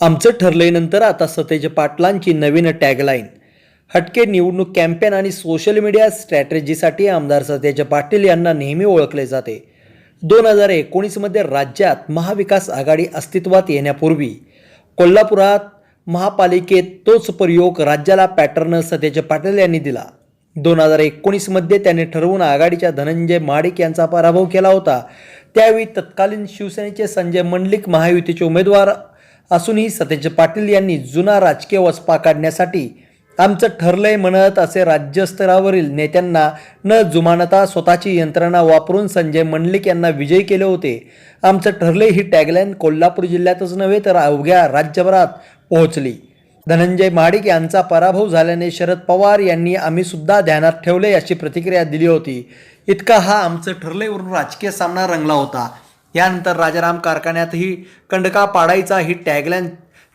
आमचं ठरलंयनंतर आता सतेज पाटलांची नवीन टॅगलाईन हटके निवडणूक कॅम्पेन आणि सोशल मीडिया स्ट्रॅटेजीसाठी आमदार सतेज पाटील यांना नेहमी ओळखले जाते. दोन हजार एकोणीसमध्ये राज्यात महाविकास आघाडी अस्तित्वात येण्यापूर्वी कोल्हापुरात महापालिकेत तोच प्रयोग राज्याला पॅटर्न सतेज पाटील यांनी दिला. दोन हजार एकोणीसमध्ये त्यांनी ठरवून आघाडीच्या धनंजय माडिक यांचा पराभव केला होता. त्यावेळी तत्कालीन शिवसेनेचे संजय मंडलिक महायुतीचे उमेदवार असूनही सतेज पाटील यांनी जुना राजकीय वचपा काढण्यासाठी आमचं ठरलंय म्हणत असे राज्यस्तरावरील नेत्यांना न जुमानता स्वतःची यंत्रणा वापरून संजय मंडलिक यांना विजयी केले होते. आमचं ठरलंय ही टॅगलाईन कोल्हापूर जिल्ह्यातच नव्हे तर अवघ्या राज्यभरात पोहोचली. धनंजय महाडिक यांचा पराभव झाल्याने शरद पवार यांनी आम्ही सुद्धा ध्यानात ठेवले अशी प्रतिक्रिया दिली होती. इतका हा आमचं ठरलेवरून राजकीय सामना रंगला होता. यानंतर राजाराम कारखान्यातही कंडका पाडायचा ही टॅगलाईन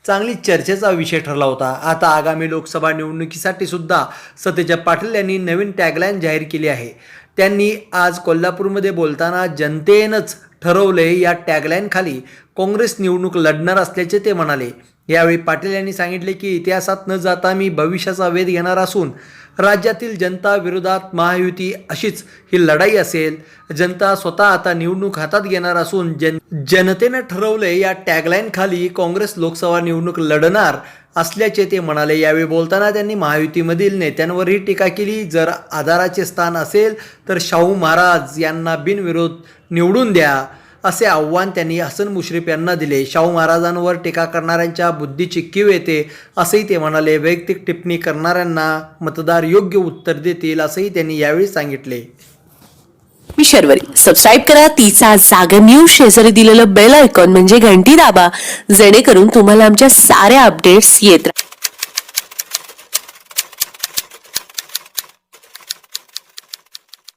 चांगली चर्चेचा विषय ठरला होता. आता आगामी लोकसभा निवडणुकीसाठी सुद्धा सतेज पाटील यांनी नवीन टॅगलाईन जाहीर केली आहे. त्यांनी आज कोल्हापूरमध्ये बोलताना जनतेनंच ठरवले या टॅगलाईनखाली काँग्रेस निवडणूक लढणार असल्याचे ते म्हणाले. यावेळी पाटील यांनी सांगितले की इतिहासात न जाता मी भविष्याचा वेध घेणार असून राज्यातील जनता विरोधात महायुती अशीच ही लढाई असेल. जनता स्वतः आता निवडणूक हातात घेणार असून जन जनतेनं ठरवले या टॅगलाईन खाली काँग्रेस लोकसभा निवडणूक लढणार असल्याचे ते म्हणाले. यावेळी बोलताना त्यांनी महायुतीमधील नेत्यांवरही टीका केली. जर आधाराचे स्थान असेल तर शाहू महाराज यांना बिनविरोध निवडून द्या. असे आव्हान त्यांनी हसन मुश्रीफ यांना दिले. शाहू महाराजांवर टीका करणाऱ्यांच्या बुद्धीची कीव येते असंही ते म्हणाले. वैयक्तिक टिप्पणी करणाऱ्यांना मतदार योग्य उत्तर देतील असंही त्यांनी यावेळी सांगितले. मी शर्वरी. सबस्क्राईब करा. तिचा जागर न्यूज शेजारी दिलेलं बेल आयकॉन म्हणजे घंटी दाबा. जेणेकरून तुम्हाला आमच्या साऱ्या अपडेट्स येत राहतील